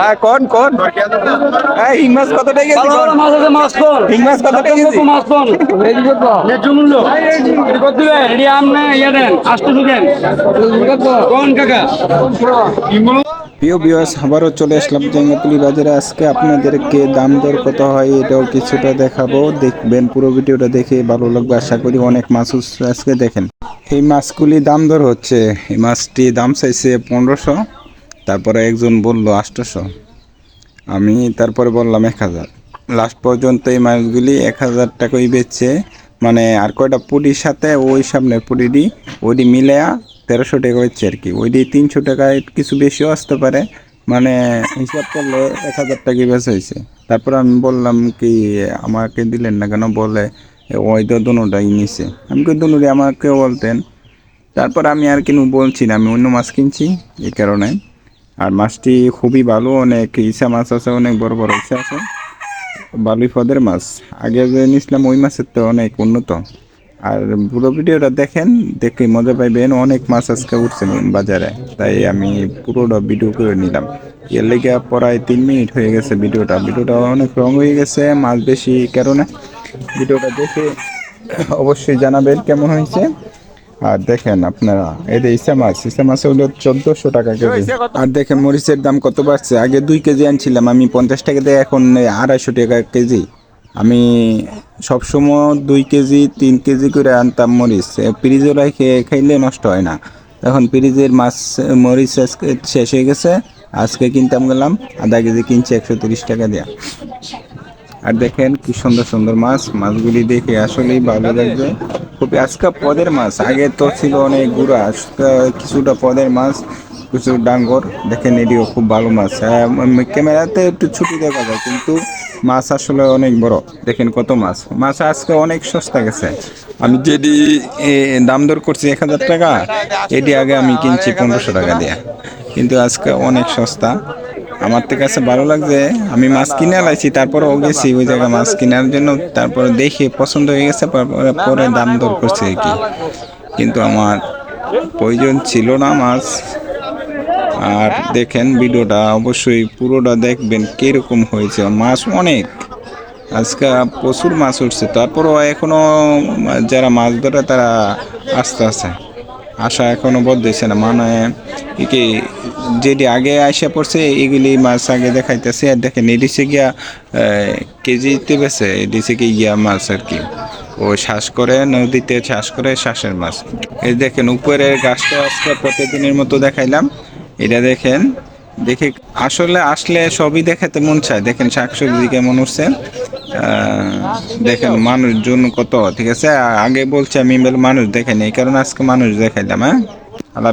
হ্যাঁ কোন কোন? হ্যাঁ হিং মাছ কত টাকা কেজি? কোন? মাছ আছে মাছ কোন হিং মাছ কত টাকা কেজি? মাছ কোন ন্যায্য মূল্য কত দিবেন এটি আপনি ইয়ে দেন আষ্ট দেন কোন কাকা? প্রিয় বিয়াস আবারও চলে আসলাম জঙ্গিপুলি বাজারে। আজকে আপনাদেরকে দাম দর কত হয় এটাও কিছুটা দেখাবো। দেখবেন পুরো ভিডিওটা দেখে ভালো লাগবে। আশা করি অনেক মাছ আজকে দেখেন এই মাছগুলি দাম দর হচ্ছে। এই মাছটি দাম চাইছে পনেরোশো। তারপরে একজন বলল আটশোশো আমি তারপরে বললাম, এক হাজার। লাস্ট পর্যন্ত এই মাছগুলি এক হাজার টাকাই বেচছে। মানে আর কয়টা পুডির সাথে ওই সামনের পুডিটি ওইটি মিলেয়া তেরোশো টাকা হচ্ছে আর কি। ওইটি তিনশো টাকায় কিছু বেশিও আসতে পারে। মানে হিসাব করলে এক হাজার টাকা বেচা হয়েছে। তারপর আমি বললাম কি, আমাকে দিলেন না কেন? বলে, ওই তো দুটাই নিছে। আমি কি দুনুরি আমাকে বলতেন। তারপর আমি আর কিনু বলছি না, আমি অন্য মাছ কিনছি। এই কারণে আর মাছটি খুবই ভালো, অনেক ইসা মাছ আছে, অনেক বড় বড় ইসা আছে। বালুই ফদের মাছ। আগে যে নিয়েছিলাম, ওই মাছের তো অনেক উন্নত। আর পুরো ভিডিওটা দেখেন, দেখে মজা পাইবেন, অনেক মাছ আজকে উঠছে বাজারে। তাই আমি পুরোটা ভিডিও করে নিলাম। এর লেগে প্রায় তিন মিনিট হয়ে গেছে ভিডিওটা। ভিডিওটা অনেক রং হয়ে গেছে, মাছ বেশি কারণে। ভিডিওটা দেখে অবশ্যই জানাবেন কেমন হয়েছে। আর দেখেন আপনারা এই যে ইসা মাছ ইসা মাছ হলো চোদ্দশো টাকা কেজি। আর দেখেন মরিচের দাম কত বাড়ছে? আগে দুই কেজি আনছিলাম আমি পঞ্চাশ টাকা দিয়ে এখন আড়াইশো টাকা কেজি। আমি সবসময় দুই কেজি তিন কেজি করে আনতাম মরিচ। ফ্রিজে রেখে খাইলে নষ্ট হয় না। এখন ফ্রিজের মাছ মরিচ শেষ হয়ে গেছে। আজকে কিনতাম গেলাম আধা কেজি কিনছি একশো তিরিশ টাকা দেয়া। আর দেখেন কি সুন্দর সুন্দর মাছ। মাছগুলি দেখে আসলেই ভালো লাগবে। খুবই আজকে পদের মাছ। আগে তো ছিল অনেক গুড়া, আজকা কিছুটা পদের মাছ, কিছু ডাঙ্গর। দেখেন এটিও খুব ভালো মাছ। ক্যামেরাতে একটু ছুটি দেখা যায়, কিন্তু মাছ আসলে অনেক বড়। দেখেন কত মাছ। মাছ আজকে অনেক সস্তা গেছে। আমি যেটি দাম দর করছি এক হাজার টাকা, এটি আগে আমি কিনছি পনেরোশো টাকা দিয়ে। কিন্তু আজকে অনেক সস্তা। আমার তো কাছে ভালো লাগছে, আমি মাছ কিনে লাইছি তারপরেও গেছি ওই জায়গায় মাছ কেনার জন্য, তারপরে দেখে পছন্দ হয়ে গেছে, পরে দাম দর করছে আর কি। কিন্তু আমার প্রয়োজন ছিল না মাছ। আর দেখেন ভিডিওটা, অবশ্যই পুরোটা দেখবেন কীরকম হয়েছে। মাছ অনেক, আজকে প্রচুর মাছ উঠছে, তারপরও এখনও যারা মাছ ধরে তারা আস্তে আস্তে আশা এখনও বদলেছে না। মানে কি, যেটি আগে আইসা পড়ছে, এগুলি মাছ আগে দেখাইতেছে। আর দেখেন এডিসে গিয়া কেজিতে বেছে এডিসে কি গিয়া মাছ আর কি। ও শ্বাস করে, নদীতে শ্বাস করে শ্বাসের মাছ। এই দেখেন, উপরের গাছটা আজকে প্রতিদিনের মতো দেখাইলাম। এটা দেখেন, দেখে আসলে আসলে সবই দেখাতে মন চায়। দেখেন, শাকসবজি কেমন উঠছে। দেখেন মানুষজন কত, ঠিক আছে আগে বলছি আমি মানুষ দেখেন, এই কারণে আজকে মানুষ দেখাইলাম হ্যাঁ আল্লাহ।